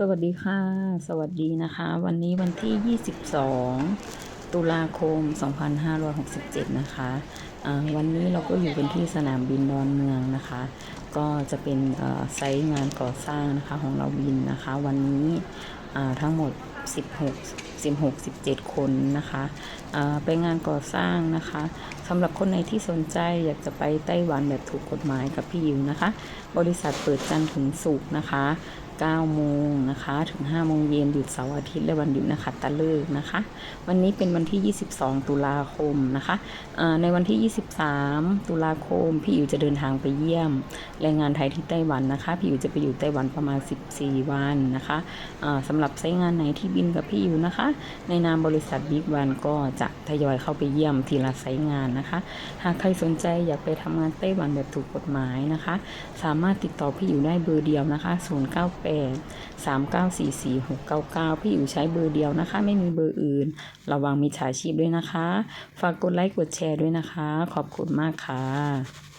สวัสดีค่ะ สวัสดีนะคะ วันนี้วันที่ 22 ตุลาคม 2567 นะคะอ่าวันนี้เราก็อยู่กันที่สนามบินดอนเมืองนะคะ ก็จะเป็นไซต์งานก่อสร้างนะคะของเราบินนะคะ วันนี้ทั้งหมด 16 16 17 คนนะคะไปงานก่อสร้างนะคะสำหรับคนไหนที่สนใจอยากจะไปไต้หวันแบบถูกกฎหมายกับพี่ยิวนะคะ บริษัทเปิดจันทร์ถึงศุกร์นะคะ 9โมงนะคะถึง5โมงเย็นหยุดเสาร์อาทิตย์และวันหยุดนะคะตะเลิกนะคะ วันนี้เป็นวันที่ 22 ตุลาคมนะคะในวันที่ 23 ตุลาคมพี่อิ๋วจะเดินทางไปเยี่ยมแรงงานไทยที่ไต้หวันนะคะพี่อิ๋วจะไปอยู่ไต้หวันประมาณ 14 วันนะคะอ่าสำหรับไซต์งานไหนที่บินกับพี่อิ๋วนะคะ ในนามบริษัทบิ๊กวันก็จะทยอยเข้าไปเยี่ยมทีละไซต์งานนะคะ หากใครสนใจอยากไปทำงานไต้หวันแบบถูกกฎหมายนะคะ สามารถติดต่อพี่อยู่ได้เบอร์เดียวนะคะเอง 3944 699 พี่อิ๋วใช้เบอร์เดียวนะคะ ไม่มีเบอร์อื่น ระวังมีฉาชีพด้วยนะคะ ฝากกดไลค์กดแชร์ด้วยนะคะ ขอบคุณมากค่ะ